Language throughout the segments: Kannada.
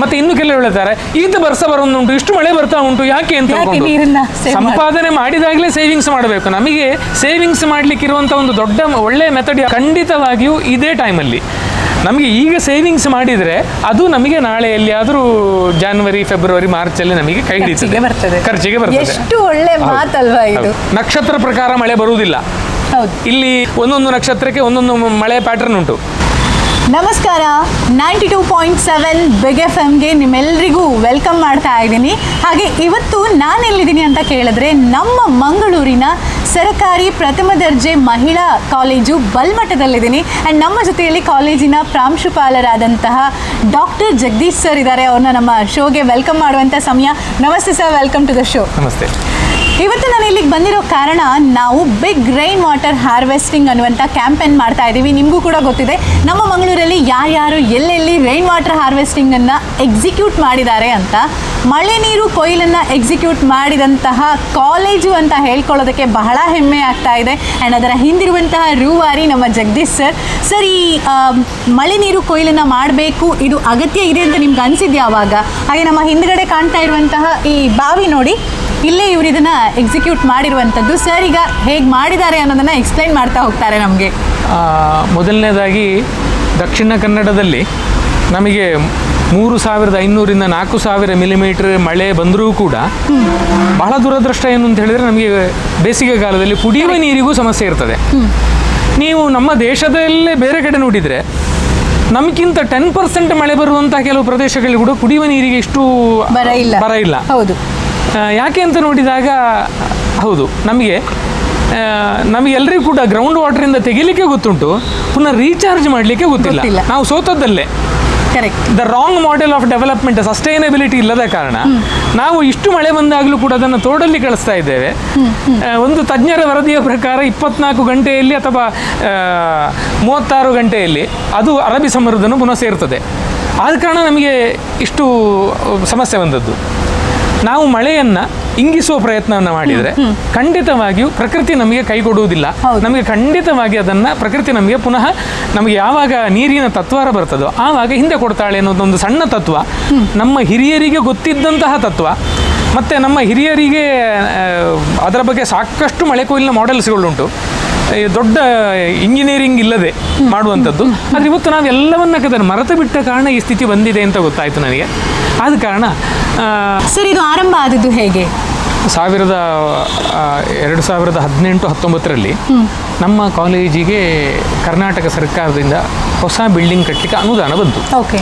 ಮತ್ತೆ ಇನ್ನು ಕೆಲವರು ಹೇಳ್ತಾರೆ ಈತ ವರ್ಷ ಬರೋದುಂಟು ಇಷ್ಟು ಮಳೆ ಬರ್ತಾ ಉಂಟು ಯಾಕೆ ಅಂತ ಯಾಕೆ ನೀರನ್ನ save ಮಾಡಿ- ಸಂಪಾದನೆ ಮಾಡಿದಾಗಲೇ ಸೇವಿಂಗ್ಸ್ ಮಾಡಬೇಕು. ನಮಗೆ ಸೇವಿಂಗ್ಸ್ ಮಾಡ್ಲಿಕ್ಕೆ ಇರುವಂತ ಒಂದು ದೊಡ್ಡ ಒಳ್ಳೆ ಮೆಥಡ್ ಖಂಡಿತವಾಗಿಯೂ ಇದೇ ಟೈಮಲ್ಲಿ ನಮಗೆ ಈಗ ಸೇವಿಂಗ್ಸ್ ಮಾಡಿದ್ರೆ ಅದು ನಮಗೆ ನಾಳೆ ಎಲ್ಲಿಯಾದರೂ ಜಾನ್ವರಿ ಫೆಬ್ರವರಿ ಮಾರ್ಚ್ ಅಲ್ಲಿ ನಮಗೆ ಕೈ ಹಿಡಿತದೆ. ಖರ್ಚಿಗೆ ಬರ್ತದೆ. ಖರ್ಚಿಗೆ ಬರ್ತದೆ. ಎಷ್ಟು ಒಳ್ಳೆ ಹೌದು. ಮಾತಲ್ವಾ ಇದು? ಹೌದು. ನಕ್ಷತ್ರ ಪ್ರಕಾರ ಮಳೆ ಬರುವುದಿಲ್ಲ. ಹೌದು. ಇಲ್ಲಿ ಒಂದೊಂದು ನಕ್ಷತ್ರಕ್ಕೆ ಒಂದೊಂದು ಮಳೆ ಪ್ಯಾಟರ್ನ್ ಉಂಟು. ನಮಸ್ಕಾರ. Ninety two point seven big F ಎಮ್ಗೆ ನಿಮ್ಮೆಲ್ಲರಿಗೂ ವೆಲ್ಕಮ್ ಮಾಡ್ತಾ ಇದ್ದೀನಿ. ಹಾಗೆ ಇವತ್ತು ನಾನು ಎಲ್ಲಿದ್ದೀನಿ ಅಂತ ಕೇಳಿದ್ರೆ ನಮ್ಮ ಮಂಗಳೂರಿನ ಸರಕಾರಿ ಪ್ರಥಮ ದರ್ಜೆ ಮಹಿಳಾ ಕಾಲೇಜು ಬಲ್ಮಠದಲ್ಲಿದ್ದೀನಿ. ಆ್ಯಂಡ್ ನಮ್ಮ ಜೊತೆಯಲ್ಲಿ ಕಾಲೇಜಿನ ಪ್ರಾಂಶುಪಾಲರಾದಂತಹ ಡಾಕ್ಟರ್ ಜಗದೀಶ್ ಸರ್ ಇದ್ದಾರೆ. ಅವ್ರನ್ನ ನಮ್ಮ ಶೋಗೆ ವೆಲ್ಕಮ್ ಮಾಡುವಂಥ ಸಮಯ. ನಮಸ್ತೆ sir welcome to the show ನಮಸ್ತೆ. ಇವತ್ತು ನಾನು ಇಲ್ಲಿಗೆ ಬಂದಿರೋ ಕಾರಣ ನಾವು ಬಿಗ್ ರೈನ್ ವಾಟರ್ ಹಾರ್ವೆಸ್ಟಿಂಗ್ ಅನ್ನುವಂಥ ಕ್ಯಾಂಪೇನ್ ಮಾಡ್ತಾ ಇದ್ದೀವಿ ನಿಮಗೂ ಕೂಡ ಗೊತ್ತಿದೆ. ನಮ್ಮ ಮಂಗಳೂರಲ್ಲಿ ಯಾರ್ಯಾರು ಎಲ್ಲೆಲ್ಲಿ ರೈನ್ ವಾಟರ್ ಹಾರ್ವೆಸ್ಟಿಂಗನ್ನು ಎಕ್ಸಿಕ್ಯೂಟ್ ಮಾಡಿದ್ದಾರೆ ಅಂತ, ಮಳೆ ನೀರು ಕೊಯ್ಲನ್ನು ಎಕ್ಸಿಕ್ಯೂಟ್ ಮಾಡಿದಂತಹ ಕಾಲೇಜು ಅಂತ ಹೇಳ್ಕೊಳ್ಳೋದಕ್ಕೆ ಬಹಳ ಹೆಮ್ಮೆ ಆಗ್ತಾ ಇದೆ. ಆ್ಯಂಡ್ ಅದರ ಹಿಂದಿರುವಂತಹ ರೂವಾರಿ ನಮ್ಮ ಜಗದೀಶ್ ಸರ್ ಸರ್ ಈ ಮಳೆ ನೀರು ಕೊಯ್ಲನ್ನು ಮಾಡಬೇಕು, ಇದು ಅಗತ್ಯ ಇದೆ ಅಂತ ನಿಮ್ಗೆ ಅನಿಸಿದ್ಯಾವಾಗ ಹಾಗೆ ನಮ್ಮ ಹಿಂದ್ಗಡೆ ಕಾಣ್ತಾ ಇರುವಂತಹ ಈ ಬಾವಿ ನೋಡಿ. ಇಲ್ಲೇ ಇವರು ಇದನ್ನ ಎಕ್ಸಿಕ್ಯೂಟ್ ಮಾಡಿರುವಂಥದ್ದು. ಸರ್ ಈಗ ಹೇಗೆ ಮಾಡಿದ್ದಾರೆ ಅನ್ನೋದನ್ನ ಎಕ್ಸ್ಪ್ಲೈನ್ ಮಾಡ್ತಾ ಹೋಗ್ತಾರೆ ನಮಗೆ. ಮೊದಲನೇದಾಗಿ ದಕ್ಷಿಣ ಕನ್ನಡದಲ್ಲಿ ನಮಗೆ ಮೂರು ಸಾವಿರದ ಐನೂರಿಂದ ನಾಲ್ಕು ಸಾವಿರ ಮಿಲಿಮೀಟರ್ ಮಳೆ ಬಂದರೂ ಕೂಡ ಬಹಳ ದುರದೃಷ್ಟ ಏನು ಅಂತ ಹೇಳಿದ್ರೆ ನಮಗೆ ಬೇಸಿಗೆ ಕಾಲದಲ್ಲಿ ಕುಡಿಯುವ ನೀರಿಗೂ ಸಮಸ್ಯೆ ಇರ್ತದೆ. ನೀವು ನಮ್ಮ ದೇಶದಲ್ಲೇ ಬೇರೆ ಕಡೆ ನೋಡಿದರೆ ನಮಗಿಂತ ಟೆನ್ ಪರ್ಸೆಂಟ್ ಮಳೆ ಬರುವಂತಹ ಕೆಲವು ಪ್ರದೇಶಗಳಿಗೆ ಕೂಡ ಕುಡಿಯುವ ನೀರಿಗೆ ಇಷ್ಟು ಬರ ಇಲ್ಲ. ಹೌದು. ಯಾಕೆ ಅಂತ ನೋಡಿದಾಗ ಹೌದು ನಮಗೆ ನಮಗೆಲ್ಲರಿಗೂ ಕೂಡ ಗ್ರೌಂಡ್ ವಾಟರಿಂದ ತೆಗಿಲಿಕ್ಕೆ ಗೊತ್ತುಂಟು ಪುನಃ ರೀಚಾರ್ಜ್ ಮಾಡಲಿಕ್ಕೆ ಗೊತ್ತಿಲ್ಲ. ನಾವು ಸೋತದ್ದಲ್ಲೇ. Correct the wrong model of development sustainability ಇಲ್ಲದ ಕಾರಣ ನಾವು ಇಷ್ಟು ಮಳೆ ಬಂದಾಗಲೂ ಕೂಡ ಅದನ್ನು ತೋಡಲ್ಲಿ ಕಳಿಸ್ತಾ ಇದ್ದೇವೆ. ಒಂದು ತಜ್ಞರ ವರದಿಯ ಪ್ರಕಾರ ಇಪ್ಪತ್ನಾಲ್ಕು ಗಂಟೆಯಲ್ಲಿ ಅಥವಾ ಮೂವತ್ತಾರು ಗಂಟೆಯಲ್ಲಿ ಅದು ಅರಬ್ಬಿ ಸಮುದ್ರದನ್ನು ಪುನಃ ಸೇರ್ತದೆ. ಆದ ಕಾರಣ ನಮಗೆ ಇಷ್ಟು ಸಮಸ್ಯೆ ಬಂದದ್ದು. ನಾವು ಮಳೆಯನ್ನ ಇಂಗಿಸುವ ಪ್ರಯತ್ನವನ್ನು ಮಾಡಿದರೆ ಖಂಡಿತವಾಗಿಯೂ ಪ್ರಕೃತಿ ನಮಗೆ ಕೈಗೊಡುವುದಿಲ್ಲ ನಮಗೆ ಖಂಡಿತವಾಗಿ ಅದನ್ನ ಪ್ರಕೃತಿ ನಮಗೆ ಪುನಃ ನಮಗೆ ಯಾವಾಗ ನೀರಿನ ತತ್ವಾರ ಬರ್ತದೋ ಆವಾಗ ಹಿಂದೆ ಕೊಡ್ತಾಳೆ ಅನ್ನೋದೊಂದು ಸಣ್ಣ ತತ್ವ. ನಮ್ಮ ಹಿರಿಯರಿಗೆ ಗೊತ್ತಿದ್ದಂತಹ ತತ್ವ. ಮತ್ತೆ ನಮ್ಮ ಹಿರಿಯರಿಗೆ ಅದರ ಬಗ್ಗೆ ಸಾಕಷ್ಟು ಮಳೆ ಕೊಯ್ಲಿನ ಮಾಡೆಲ್ಸ್ಗಳುಂಟು ದೊಡ್ಡ ಇಂಜಿನಿಯರಿಂಗ್ ಇಲ್ಲದೆ ಮಾಡುವಂಥದ್ದು. ಆದರೆ ಇವತ್ತು ನಾವು ಎಲ್ಲವನ್ನ ಕದನ್ನು ಮರೆತು ಬಿಟ್ಟ ಕಾರಣ ಈ ಸ್ಥಿತಿ ಬಂದಿದೆ ಅಂತ ಗೊತ್ತಾಯಿತು ನನಗೆ. ಆದ ಕಾರಣ ಸರ್ ಇದು ಆರಂಭ ಆದದ್ದು ಹೇಗೆ? ಸಾವಿರದ ಎರಡು ಸಾವಿರದ ಹದಿನೆಂಟು ಹತ್ತೊಂಬತ್ತರಲ್ಲಿ ನಮ್ಮ ಕಾಲೇಜಿಗೆ ಕರ್ನಾಟಕ ಸರ್ಕಾರದಿಂದ ಹೊಸ ಬಿಲ್ಡಿಂಗ್ ಕಟ್ಟಲಿಕ್ಕೆ ಅನುದಾನ ಬಂತು. ಓಕೆ.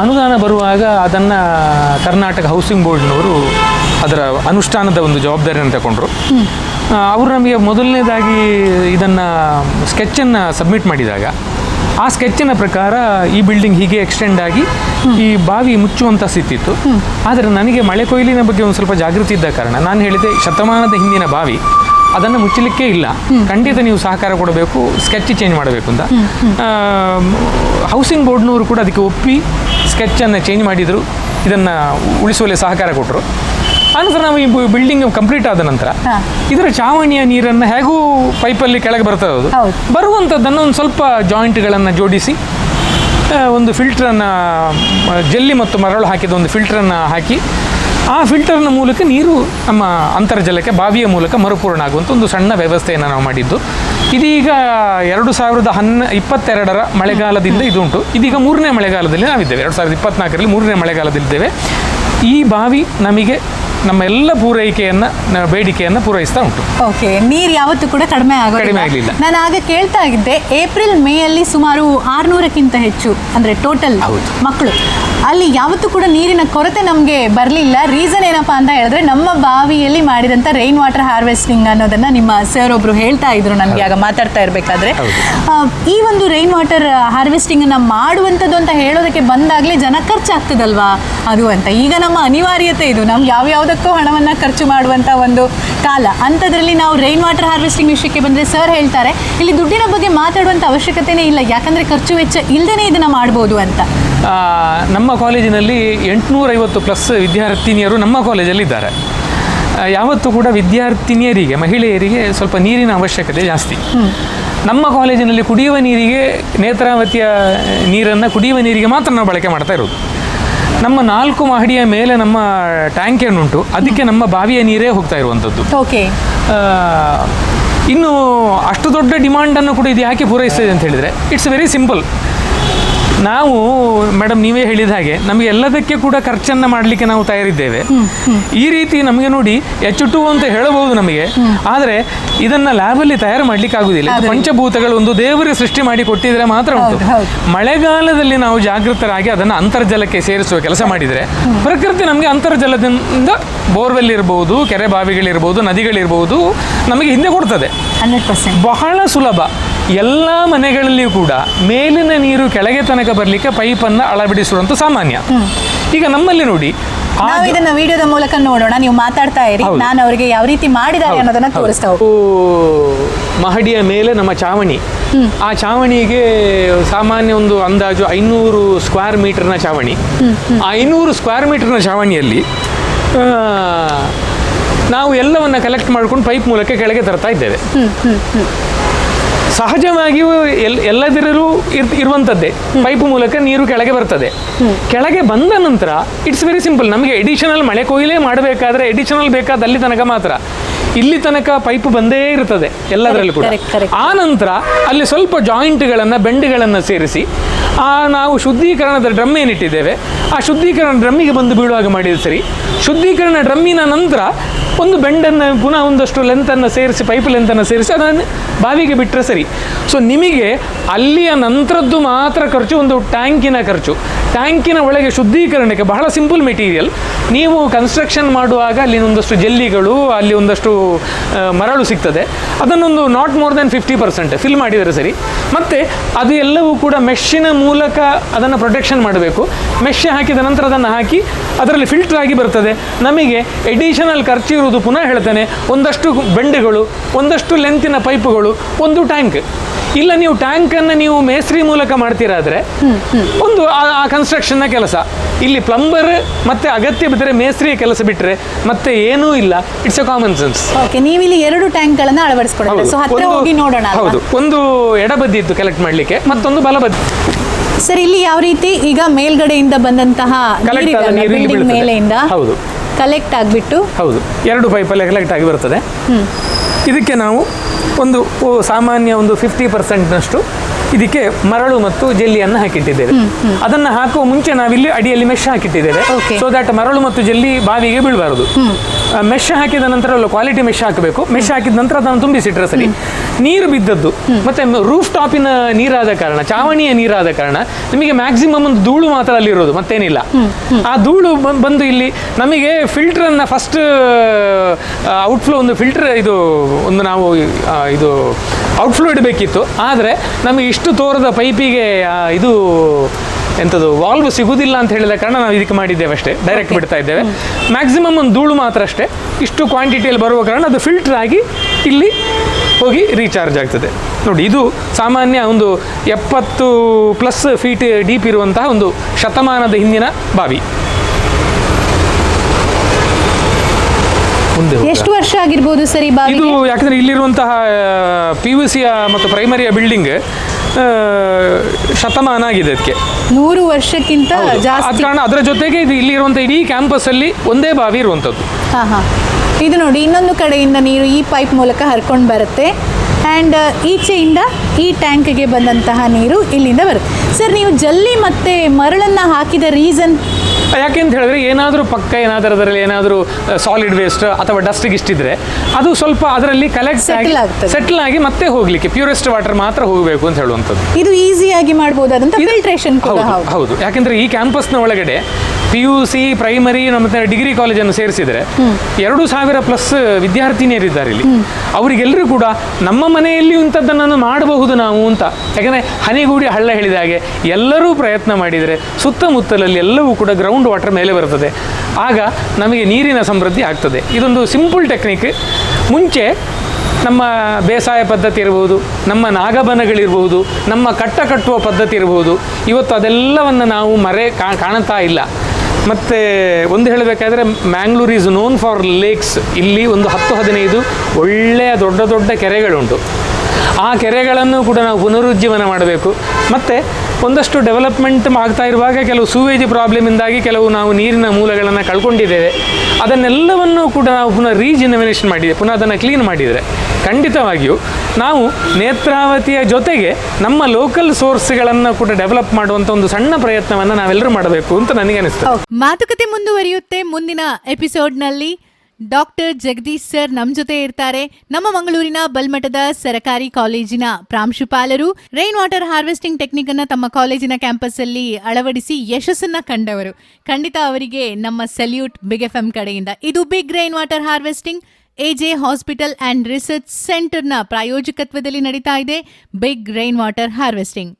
ಅನುದಾನ ಬರುವಾಗ ಅದನ್ನು ಕರ್ನಾಟಕ ಹೌಸಿಂಗ್ ಬೋರ್ಡ್ನವರು ಅದರ ಅನುಷ್ಠಾನದ ಒಂದು ಜವಾಬ್ದಾರಿಯನ್ನು ತಗೊಂಡ್ರು. ಅವರು ನಮಗೆ ಮೊದಲನೇದಾಗಿ ಇದನ್ನು ಸ್ಕೆಚ್ಚನ್ನು ಸಬ್ಮಿಟ್ ಮಾಡಿದಾಗ ಆ ಸ್ಕೆಚ್ಚಿನ ಪ್ರಕಾರ ಈ ಬಿಲ್ಡಿಂಗ್ ಹೀಗೆ ಎಕ್ಸ್ಟೆಂಡ್ ಆಗಿ ಈ ಬಾವಿ ಮುಚ್ಚುವಂಥ ಸ್ಥಿತಿ ಇತ್ತು ಆದರೆ ನನಗೆ ಮಳೆ ಕೊಯ್ಲಿನ ಬಗ್ಗೆ ಒಂದು ಸ್ವಲ್ಪ ಜಾಗೃತಿ ಇದ್ದ ಕಾರಣ ನಾನು ಹೇಳಿದೆ ಶತಮಾನದ ಹಿಂದಿನ ಬಾವಿ, ಅದನ್ನು ಮುಚ್ಚಲಿಕ್ಕೆ ಇಲ್ಲ. ಖಂಡಿತ ನೀವು ಸಹಕಾರ ಕೊಡಬೇಕು ಸ್ಕೆಚ್ ಚೇಂಜ್ ಮಾಡಬೇಕು ಅಂತ. ಹೌಸಿಂಗ್ ಬೋರ್ಡ್ನವರು ಕೂಡ ಅದಕ್ಕೆ ಒಪ್ಪಿ ಸ್ಕೆಚ್ಚನ್ನು ಚೇಂಜ್ ಮಾಡಿದರು. ಇದನ್ನು ಉಳಿಸುವಲ್ಲಿ ಸಹಕಾರ ಕೊಟ್ಟರು ಆನಂತರ ನಾವು ಈ ಬಿಲ್ಡಿಂಗ್ ಕಂಪ್ಲೀಟ್ ಆದ ನಂತರ ಇದರ ಚಾವಣಿಯ ನೀರನ್ನು ಹೇಗೂ ಪೈಪಲ್ಲಿ ಕೆಳಗೆ ಬರ್ತಾ ಹೌದು. ಬರುವಂಥದ್ದನ್ನು ಒಂದು ಸ್ವಲ್ಪ ಜಾಯಿಂಟ್ಗಳನ್ನು ಜೋಡಿಸಿ ಒಂದು ಫಿಲ್ಟ್ರನ್ನು ಜಲ್ಲಿ ಮತ್ತು ಮರಳು ಹಾಕಿದ ಒಂದು ಫಿಲ್ಟ್ರನ್ನು ಹಾಕಿ ಆ ಫಿಲ್ಟರ್ನ ಮೂಲಕ ನೀರು ನಮ್ಮ ಅಂತರ್ಜಲಕ್ಕೆ ಬಾವಿಯ ಮೂಲಕ ಮರುಪೂರ್ಣ ಆಗುವಂಥ ಒಂದು ಸಣ್ಣ ವ್ಯವಸ್ಥೆಯನ್ನು ನಾವು ಮಾಡಿದ್ದು. ಇದೀಗ ಎರಡು ಸಾವಿರದ ಹನ್ನ ಇಪ್ಪತ್ತೆರಡರ ಮಳೆಗಾಲದಿಂದ ಇದುಂಟು. ಇದೀಗ ಮೂರನೇ ಮಳೆಗಾಲದಲ್ಲಿ ನಾವಿದ್ದೇವೆ. ಎರಡು ಸಾವಿರದ ಇಪ್ಪತ್ನಾಲ್ಕರಲ್ಲಿ ಮೂರನೇ ಮಳೆಗಾಲದಲ್ಲಿದ್ದೇವೆ. ಈ ಬಾವಿ ನಮಗೆ ನಮ್ಮ ಎಲ್ಲ ಪೂರೈಕೆಯನ್ನು ಬೇಡಿಕೆಯನ್ನು ಪೂರೈಸ್ತಾ ಉಂಟು. ಓಕೆ ನೀರು ಯಾವತ್ತೂ ಕೂಡ ಕಡಿಮೆ ಕಡಿಮೆ ಆಗಲಿಲ್ಲ. ನಾನು ಆಗ ಕೇಳ್ತಾ ಇದ್ದೆ ಏಪ್ರಿಲ್ ಮೇ ಅಲ್ಲಿ ಸುಮಾರು ಆರ್ನೂರಕ್ಕಿಂತ ಹೆಚ್ಚು ಅಂದ್ರೆ ಟೋಟಲ್. ಮಕ್ಕಳು. ಅಲ್ಲಿ ಯಾವತ್ತೂ ಕೂಡ ನೀರಿನ ಕೊರತೆ ನಮಗೆ ಬರಲಿಲ್ಲ. ರೀಸನ್ ಏನಪ್ಪಾ ಅಂತ ಹೇಳಿದ್ರೆ ನಮ್ಮ ಬಾವಿಯಲ್ಲಿ ಮಾಡಿದಂಥ ರೈನ್ ವಾಟರ್ ಹಾರ್ವೆಸ್ಟಿಂಗ್ ಅನ್ನೋದನ್ನ ನಿಮ್ಮ ಸರ್ ಒಬ್ರು ಹೇಳ್ತಾ ಇದ್ರು ನನಗೆ ಆಗ ಮಾತಾಡ್ತಾ ಇರಬೇಕಾದ್ರೆ. ಈ ಒಂದು ರೈನ್ ವಾಟರ್ ಹಾರ್ವೆಸ್ಟಿಂಗ್ ಅನ್ನ ಮಾಡುವಂಥದ್ದು ಅಂತ ಹೇಳೋದಕ್ಕೆ ಬಂದಾಗಲೇ ಜನ ಖರ್ಚಾಗ್ತದಲ್ವಾ? ಅದು ಅಂತ. ಈಗ ನಮ್ಮ ಅನಿವಾರ್ಯತೆ ಇದು. ನಮ್ಗೆ ಯಾವ್ಯಾವುದಕ್ಕೂ ಹಣವನ್ನು ಖರ್ಚು ಮಾಡುವಂಥ ಒಂದು ಕಾಲ. ಅಂಥದ್ರಲ್ಲಿ ನಾವು ರೈನ್ ವಾಟರ್ ಹಾರ್ವೆಸ್ಟಿಂಗ್ ವಿಷಯಕ್ಕೆ ಬಂದರೆ ಸರ್ ಹೇಳ್ತಾರೆ ಇಲ್ಲಿ ದುಡ್ಡಿನ ಬಗ್ಗೆ ಮಾತಾಡುವಂಥ ಅವಶ್ಯಕತೆನೇ ಇಲ್ಲ ಯಾಕಂದರೆ ಖರ್ಚು ವೆಚ್ಚ ಇಲ್ಲದೇ ಇದನ್ನು ಮಾಡ್ಬೋದು ಅಂತ. ನಮ್ಮ ಕಾಲೇಜಿನಲ್ಲಿ ಎಂಟುನೂರೈವತ್ತು ಪ್ಲಸ್ ವಿದ್ಯಾರ್ಥಿನಿಯರು ನಮ್ಮ ಕಾಲೇಜಲ್ಲಿ ಇದ್ದಾರೆ ಯಾವತ್ತೂ ಕೂಡ ವಿದ್ಯಾರ್ಥಿನಿಯರಿಗೆ ಮಹಿಳೆಯರಿಗೆ ಸ್ವಲ್ಪ ನೀರಿನ ಅವಶ್ಯಕತೆ ಜಾಸ್ತಿ. ನಮ್ಮ ಕಾಲೇಜಿನಲ್ಲಿ ಕುಡಿಯುವ ನೀರಿಗೆ ನೇತ್ರಾವತಿಯ ನೀರನ್ನು ಕುಡಿಯುವ ನೀರಿಗೆ ಮಾತ್ರ ನಾವು ಬಳಕೆ ಮಾಡ್ತಾ ಇರೋದು. ನಮ್ಮ ನಾಲ್ಕು ಮಹಡಿಯ ಮೇಲೆ ನಮ್ಮ ಟ್ಯಾಂಕ್ ಏನುಂಟು ಅದಕ್ಕೆ ನಮ್ಮ ಬಾವಿಯ ನೀರೇ ಹೋಗ್ತಾ ಇರುವಂಥದ್ದು. ಓಕೆ. ಇನ್ನು ಅಷ್ಟು ದೊಡ್ಡ ಡಿಮಾಂಡನ್ನು ಕೂಡ ಇದು ಯಾಕೆ ಪೂರೈಸ್ತದೆ ಅಂತ ಹೇಳಿದರೆ ಇಟ್ಸ್ ವೆರಿ ಸಿಂಪಲ್ ನಾವು ಮೇಡಮ್ ನೀವೇ ಹೇಳಿದ ಹಾಗೆ ನಮಗೆ ಎಲ್ಲದಕ್ಕೆ ಕೂಡ ಖರ್ಚನ್ನ ಮಾಡಲಿಕ್ಕೆ ನಾವು ತಯಾರಿದ್ದೇವೆ. ಈ ರೀತಿ ನಮಗೆ ನೋಡಿ ಎಚ್ಚುಟು ಅಂತ ಹೇಳಬಹುದು ನಮಗೆ. ಆದರೆ ಇದನ್ನ ಲ್ಯಾಬಲ್ಲಿ ತಯಾರು ಮಾಡ್ಲಿಕ್ಕೆ ಆಗುದಿಲ್ಲ. ಪಂಚಭೂತಗಳು ಒಂದು ದೇವರ ಸೃಷ್ಟಿ ಮಾಡಿ ಕೊಟ್ಟಿದ್ರೆ ಮಾತ್ರ ಉಂಟು. ಮಳೆಗಾಲದಲ್ಲಿ ನಾವು ಜಾಗೃತರಾಗಿ ಅದನ್ನ ಅಂತರ್ಜಲಕ್ಕೆ ಸೇರಿಸುವ ಕೆಲಸ ಮಾಡಿದರೆ ಪ್ರಕೃತಿ ನಮಗೆ ಅಂತರ್ಜಲದಿಂದ ಬೋರ್ವೆಲ್ ಇರಬಹುದು ಕೆರೆ ಬಾವಿಗಳಿರ್ಬೋದು ನದಿಗಳಿರ್ಬೋದು ನಮಗೆ ಹಿಂದೆ ಕೊಡ್ತದೆ. ಬಹಳ ಸುಲಭ. ಎಲ್ಲ ಮನೆಗಳಲ್ಲಿಯೂ ಕೂಡ ಮೇಲಿನ ನೀರು ಕೆಳಗೆ ತನಕ ಬರಲಿಕ್ಕೆ ಪೈಪನ್ನು ಅಳವಡಿಸುವಂಥ ಸಾಮಾನ್ಯ. ಈಗ ನಮ್ಮಲ್ಲಿ ನೋಡಿ ನಾವು ಇದನ್ನ ವಿಡಿಯೋದ ಮೂಲಕ ನೋಡೋಣ. ನೀವು ಮಾತಾಡ್ತಾ ಇರಿ. ನಾನು ಅವರಿಗೆ ಯಾವ ರೀತಿ ಮಾಡಿದ್ದಾರೆ ಅನ್ನೋದನ್ನ ತೋರಿಸ್ತಾ ಮಹಡಿಯ ಮೇಲೆ ನಮ್ಮ ಚಾವಣಿ. ಆ ಚಾವಣಿಗೆ ಸಾಮಾನ್ಯ ಒಂದು ಅಂದಾಜು ಐನೂರು ಸ್ಕ್ವೇರ್ ಮೀಟರ್ನ ಚಾವಣಿ. ಆ ಐನೂರು ಸ್ಕ್ವೇರ್ ಮೀಟರ್ನ ಚಾವಣಿಯಲ್ಲಿ ನಾವು ಎಲ್ಲವನ್ನ ಕಲೆಕ್ಟ್ ಮಾಡ್ಕೊಂಡು ಪೈಪ್ ಮೂಲಕ ಕೆಳಗೆ ತರ್ತಾ ಇದ್ದೇವೆ. ಸಹಜವಾಗಿಯೂ ಎಲ್ ಎಲ್ಲದರಲ್ಲೂ ಇರ್ ಇರುವಂಥದ್ದೇ. ಪೈಪ್ ಮೂಲಕ ನೀರು ಕೆಳಗೆ ಬರ್ತದೆ. ಕೆಳಗೆ ಬಂದ ನಂತರ ಇಟ್ಸ್ ವೆರಿ ಸಿಂಪಲ್. ನಮಗೆ ಎಡಿಷನಲ್ ಮಳೆ ಕೊಯ್ಲೇ ಮಾಡಬೇಕಾದ್ರೆ ಎಡಿಷನಲ್ ಬೇಕಾದ ಅಲ್ಲಿ ತನಕ ಮಾತ್ರ. ಇಲ್ಲಿ ತನಕ ಪೈಪ್ ಬಂದೇ ಇರ್ತದೆ ಎಲ್ಲದರಲ್ಲೂ ಕೂಡ. ಆ ನಂತರ ಅಲ್ಲಿ ಸ್ವಲ್ಪ ಜಾಯಿಂಟ್ಗಳನ್ನು ಬೆಂಡ್ಗಳನ್ನು ಸೇರಿಸಿ ಆ, ನಾವು ಶುದ್ಧೀಕರಣದ ಡ್ರಮ್ ಏನಿಟ್ಟಿದ್ದೇವೆ, ಆ ಶುದ್ಧೀಕರಣ ಡ್ರಮ್ಮಿಗೆ ಬಂದು ಬೀಳುವಾಗ ಮಾಡಿದ ಸರಿ. ಶುದ್ಧೀಕರಣ ಡ್ರಮ್ಮಿನ ನಂತರ ಒಂದು ಬೆಂಡನ್ನು ಪುನಃ ಒಂದಷ್ಟು ಲೆಂತನ್ನು ಸೇರಿಸಿ ಪೈಪ್ ಲೆಂತನ್ನು ಸೇರಿಸಿ ಅದನ್ನು ಬಾವಿಗೆ ಬಿಟ್ಟರೆ ಸರಿ. ಸೊ ನಿಮಗೆ ಅಲ್ಲಿಯ ನಂತರದ್ದು ಮಾತ್ರ ಖರ್ಚು, ಒಂದು ಟ್ಯಾಂಕಿನ ಖರ್ಚು. ಟ್ಯಾಂಕಿನ ಒಳಗೆ ಶುದ್ಧೀಕರಣಕ್ಕೆ ಬಹಳ ಸಿಂಪಲ್ ಮೆಟೀರಿಯಲ್ ನೀವು ಕನ್ಸ್ಟ್ರಕ್ಷನ್ ಮಾಡುವಾಗ ಅಲ್ಲಿ ಒಂದಷ್ಟು ಜಲ್ಲಿಗಳು, ಅಲ್ಲಿ ಒಂದಷ್ಟು ಮರಳು ಸಿಗ್ತದೆ. ಅದನ್ನೊಂದು not more than fifty percent fill ಮಾಡಿದರೆ ಸರಿ. ಮತ್ತು ಅದು ಎಲ್ಲವೂ ಕೂಡ ಮೆಶ್ಶಿನ ಮೂಲಕ ಅದನ್ನು ಪ್ರೊಟೆಕ್ಷನ್ ಮಾಡಬೇಕು. ಮೆಶ್ ಹಾಕಿದ ನಂತರ ಅದನ್ನು ಹಾಕಿ ಅದರಲ್ಲಿ ಫಿಲ್ಟರ್ ಆಗಿ ಬರ್ತದೆ. ನಮಗೆ ಎಡಿಷನಲ್ ಖರ್ಚು ಇರುವುದು ಪುನಃ ಹೇಳ್ತೇನೆ ಒಂದಷ್ಟು ಬೆಂಡೆಗಳು ಒಂದಷ್ಟು ಲೆಂತಿನ ಪೈಪ್ಗಳು ಒಂದು ಟ್ಯಾಂಕ್ ಇಲ್ಲ ನೀವು ಟ್ಯಾಂಕನ್ನು ನೀವು ಮೇಸ್ತ್ರಿ ಮೂಲಕ ಮಾಡ್ತೀರಾದರೆ ಒಂದು ಆ- ಕನ್ಸ್ಟ್ರಕ್ಷನ್ನ ಕೆಲಸ. ಇಲ್ಲಿ ಪ್ಲಂಬರ್ ಮತ್ತೆ ಅಗತ್ಯ ಬಿದ್ದರೆ ಮೇಸ್ತ್ರಿಯ ಕೆಲಸ ಬಿಟ್ಟರೆ ಮತ್ತೆ ಏನೂ ಇಲ್ಲ. It's a common sense okay ನೀವಿಲ್ಲಿ ಎರಡು ಟ್ಯಾಂಕ್ ಅಳವಡಿಸ್ಕೊಳ್ಳಿ ಸೊ ಹತ್ರ ಹೋಗಿ ನೋಡೋಣ ಹೌದು. ಒಂದು ಎಡಬದಿ ಇತ್ತು ಕಲೆಕ್ಟ್ ಮಾಡಲಿಕ್ಕೆ ಮತ್ತೊಂದು ಬಲಬದಿ ಸರ್ ಇಲ್ಲಿ ಯಾವ ರೀತಿ ಈಗ ಮೇಲ್ಗಡೆಯಿಂದ ಬಂದಂತಹ ಬಿಲ್ಡಿಂಗ್ ಮೇಲೆಯಿಂದ ಹೌದು. ಕಲೆಕ್ಟ್ ಆಗಿಬಿಟ್ಟು ಹೌದು. ಎರಡು ಪೈಪಲ್ಲಿ ಕಲೆಕ್ಟ್ ಆಗಿ ಬರ್ತದೆ ಇದಕ್ಕೆ ನಾವು ಒಂದು ಸಾಮಾನ್ಯ ಒಂದು ಫಿಫ್ಟಿ ಪರ್ಸೆಂಟ್ನಷ್ಟು ಇದಕ್ಕೆ ಮರಳು ಮತ್ತು ಜೆಲ್ಲಿಯನ್ನು ಹಾಕಿಟ್ಟಿದ್ದೇವೆ. ಅದನ್ನು ಹಾಕುವ ಮುಂಚೆ ನಾವಿಲ್ಲಿ ಅಡಿಯಲ್ಲಿ ಮೆಶ್ ಹಾಕಿಟ್ಟಿದ್ದೇವೆ. ಸೊ ದಟ್ ಮರಳು ಮತ್ತು ಜೆಲ್ಲಿ ಬಾವಿಗೆ ಬೀಳಬಾರದು. ಮೆಶ್ ಹಾಕಿದ ನಂತರ ಕ್ವಾಲಿಟಿ ಮೆಶ್ ಹಾಕಬೇಕು. ಮೆಶ್ ಹಾಕಿದ ನಂತರ ಅದನ್ನು ತುಂಬಿಸಿಟ್ರೆ ಸರಿ. ನೀರು ಬಿದ್ದದ್ದು ಮತ್ತೆ ರೂಫ್ ಟಾಪಿನ ನೀರಾದ ಕಾರಣ ಚಾವಣಿಯ ನೀರಾದ ಕಾರಣ ನಿಮಗೆ ಮ್ಯಾಕ್ಸಿಮಮ್ ಒಂದು ಧೂಳು ಮಾತ್ರ ಅಲ್ಲಿರೋದು ಮತ್ತೇನಿಲ್ಲ. ಆ ಧೂಳು ಬಂದು ಇಲ್ಲಿ ನಮಗೆ ಫಿಲ್ಟರ್ ಅನ್ನ ಫಸ್ಟ್ ಔಟ್ಫ್ಲೋ ಒಂದು ಫಿಲ್ಟರ್ ಇದು ಒಂದು ನಾವು ಇದು ಔಟ್ಫ್ಲೋ ಇಡಬೇಕಿತ್ತು. ಆದರೆ ನಮಗೆ ಇಷ್ಟು ತೋರದ ಪೈಪಿಗೆ ಇದು ಎಂಥದ್ದು ವಾಲ್ವ್ ಸಿಗುವುದಿಲ್ಲ ಅಂತ ಹೇಳಿದ ಕಾರಣ ನಾವು ಇದಕ್ಕೆ ಮಾಡಿದ್ದೇವೆ ಅಷ್ಟೇ ಡೈರೆಕ್ಟ್. ಬಿಡ್ತಾ ಇದ್ದೇವೆ. ಮ್ಯಾಕ್ಸಿಮಮ್ ಒಂದು ಧೂಳು ಮಾತ್ರ ಅಷ್ಟೇ ಇಷ್ಟು ಕ್ವಾಂಟಿಟಿಯಲ್ಲಿ ಬರುವ ಕಾರಣ ಅದು ಫಿಲ್ಟರ್ ಆಗಿ ಇಲ್ಲಿ ಹೋಗಿ ರೀಚಾರ್ಜ್ ಆಗ್ತದೆ. ನೋಡಿ ಇದು ಸಾಮಾನ್ಯ ಒಂದು ಎಪ್ಪತ್ತು ಪ್ಲಸ್ ಫೀಟ್ ಡೀಪ್ ಇರುವಂತಹ ಒಂದು ಶತಮಾನದ ಹಿಂದಿನ ಬಾವಿ. ಎಷ್ಟು ವರ್ಷ ಆಗಿರ್ಬೋದು ಸರಿ ಇದು ಯಾಕಂದ್ರೆ ಇಲ್ಲಿರುವಂತಹ ಪಿ ಯು ಸಿಯ ಮತ್ತು ಪ್ರೈಮರಿಯ ಬಿಲ್ಡಿಂಗ್ ಶತಮಾನ ಆಗಿದೆ ಅದಕ್ಕೆ ನೂರು ವರ್ಷಕ್ಕಿಂತ ಜಾಸ್ತಿ. ಕಾರಣ ಅದರ ಜೊತೆಗೆ ಇದು ಇಲ್ಲಿರುವಂಥ ಇಡೀ ಕ್ಯಾಂಪಸ್ ಅಲ್ಲಿ ಒಂದೇ ಬಾವಿ ಇರುವಂಥದ್ದು. ಹಾ ಹಾ. ಇದು ನೋಡಿ ಇನ್ನೊಂದು ಕಡೆಯಿಂದ ನೀರು ಈ ಪೈಪ್ ಮೂಲಕ ಹರ್ಕೊಂಡು ಬರುತ್ತೆ. ಆ್ಯಂಡ್ ಈಚೆಯಿಂದ ಈ ಟ್ಯಾಂಕ್ಗೆ ಬಂದಂತಹ ನೀರು ಇಲ್ಲಿಂದ ಬರುತ್ತೆ. ಸರ್ ನೀವು ಜಲ್ಲಿ ಮತ್ತು ಮರಳನ್ನು ಹಾಕಿದ ರೀಸನ್ ಯಾಕೆ ಅಂತ ಹೇಳಿದ್ರೆ ಏನಾದರೂ ಪಕ್ಕ ಏನಾದರೂ ಅದರಲ್ಲಿ ಏನಾದರೂ ಸಾಲಿಡ್ ವೇಸ್ಟ್ ಅಥವಾ ಡಸ್ಟ್ ಇಷ್ಟಿದ್ರೆ ಅದು ಸ್ವಲ್ಪ ಅದರಲ್ಲಿ ಕಲೆಕ್ಟ್ ಸೆಟಲ್ ಆಗ್ತದೆ. ಸೆಟ್ಲ್ ಆಗಿ ಮತ್ತೆ ಹೋಗ್ಲಿಕ್ಕೆ ಪ್ಯೂರೆಸ್ಟ್ ವಾಟರ್ ಮಾತ್ರ ಹೋಗಬೇಕು ಅಂತ ಹೇಳುವಂಥದ್ದು. ಇದು ಈಸಿಯಾಗಿ ಮಾಡಬಹುದು ಇದು- ಫಿಲ್ಟ್ರೇಷನ್ ಕೂಡ ಹೌದು ಹೌದು. ಯಾಕೆಂದ್ರೆ ಈ ಕ್ಯಾಂಪಸ್ನ ಒಳಗಡೆ ಪಿ ಯು ಸಿ ಪ್ರೈಮರಿ ಮತ್ತೆ ಡಿಗ್ರಿ ಕಾಲೇಜನ್ನು ಸೇರಿಸಿದರೆ ಎರಡು ಸಾವಿರ ಪ್ಲಸ್ ವಿದ್ಯಾರ್ಥಿನಿಯರಿದ್ದಾರೆ ಇಲ್ಲಿ. ಅವರಿಗೆಲ್ಲರೂ ಕೂಡ ನಮ್ಮ ಮನೆಯಲ್ಲಿ ಇಂಥದ್ದನ್ನು ಮಾಡಬಹುದು ನಾವು ಅಂತ. ಯಾಕಂದರೆ ಹನಿಗೂಡಿ ಹಳ್ಳ ಹೇಳಿದ ಹಾಗೆ ಎಲ್ಲರೂ ಪ್ರಯತ್ನ ಮಾಡಿದರೆ ಸುತ್ತಮುತ್ತಲಲ್ಲಿ ಎಲ್ಲವೂ ಕೂಡ ಗ್ರೌಂಡ್ ವಾಟರ್ ಮೇಲೆ ಬರ್ತದೆ ಆಗ ನಮಗೆ ನೀರಿನ ಸಮೃದ್ಧಿ ಆಗ್ತದೆ. ಇದೊಂದು ಸಿಂಪಲ್ ಟೆಕ್ನಿಕ್ ಮುಂಚೆ ನಮ್ಮ ಬೇಸಾಯ ಪದ್ಧತಿ ಇರಬಹುದು ನಮ್ಮ ನಾಗಬನಗಳಿರ್ಬೋದು, ನಮ್ಮ ಕಟ್ಟ ಕಟ್ಟುವ ಪದ್ಧತಿ ಇರಬಹುದು ಇವತ್ತು ಅದೆಲ್ಲವನ್ನು ನಾವು ಮರೆ ಕಾಣ್ತಾ ಇಲ್ಲ. ಮತ್ತು ಒಂದು ಹೇಳಬೇಕಾದ್ರೆ Mangalore is known for lakes. ಇಲ್ಲಿ ಒಂದು ಹತ್ತು ಹದಿನೈದು ಒಳ್ಳೆಯ ದೊಡ್ಡ ದೊಡ್ಡ ಕೆರೆಗಳುಂಟು. ಆ ಕೆರೆಗಳನ್ನು ಕೂಡ ನಾವು ಪುನರುಜ್ಜೀವನ ಮಾಡಬೇಕು. ಮತ್ತು ಒಂದಷ್ಟು ಡೆವಲಪ್ಮೆಂಟ್ ಆಗ್ತಾ ಇರುವಾಗ ಕೆಲವು ಸೂವೇಜ್ ಪ್ರಾಬ್ಲಮಿಂದಾಗಿ ಕೆಲವು ನಾವು ನೀರಿನ ಮೂಲಗಳನ್ನು ಕಳ್ಕೊಂಡಿದ್ದೇವೆ. ಅದನ್ನೆಲ್ಲವನ್ನು ಕೂಡ ನಾವು ಪುನಃ ರೀಜಿನವೇಷನ್ ಮಾಡಿದೆ ಪುನಃ ಅದನ್ನು ಕ್ಲೀನ್ ಮಾಡಿದರೆ ಖಂಡಿತವಾಗಿಯೂ ನಾವು ನೇತ್ರಾವತಿಯ ಜೊತೆಗೆ ನಮ್ಮ ಲೋಕಲ್ ಸೋರ್ಸ್ಗಳನ್ನು ಕೂಡ ಡೆವಲಪ್ ಮಾಡುವಂತ ಒಂದು ಸಣ್ಣ ಪ್ರಯತ್ನವನ್ನು ನಾವೆಲ್ಲರೂ ಮಾಡಬೇಕು ಅಂತ ನನಗೆ ಅನಿಸ್ತದೆ. ಮಾತುಕತೆ ಮುಂದುವರಿಯುತ್ತೆ ಮುಂದಿನ ಎಪಿಸೋಡ್ನಲ್ಲಿ ಡಾಕ್ಟರ್ ಜಗದೀಶ್ ಸರ್ ನಮ್ಮ ಜೊತೆ ಇರ್ತಾರೆ. ನಮ್ಮ ಮಂಗಳೂರಿನ ಬಲ್ಮಠದ ಸರಕಾರಿ ಕಾಲೇಜಿನ ಪ್ರಾಂಶುಪಾಲರು. ರೈನ್ ವಾಟರ್ ಹಾರ್ವೆಸ್ಟಿಂಗ್ ಟೆಕ್ನಿಕ್ ಅನ್ನ ತಮ್ಮ ಕಾಲೇಜಿನ ಕ್ಯಾಂಪಸ್ ಅಲ್ಲಿ ಅಳವಡಿಸಿ ಯಶಸ್ಸನ್ನ ಕಂಡವರು. ಖಂಡಿತ ಅವರಿಗೆ ನಮ್ಮ ಸಲ್ಯೂಟ್ ಬಿಗ್ ಎಫ್ ಎಂ ಕಡೆಯಿಂದ. ಇದು big rain water harvesting. AJ hospital and research ಸೆಂಟರ್ನ ಪ್ರಾಯೋಜಕತ್ವದಲ್ಲಿ ನಡೀತಾ ಇದೆ ಬಿಗ್ ರೈನ್ ವಾಟರ್ ಹಾರ್ವೆಸ್ಟಿಂಗ್.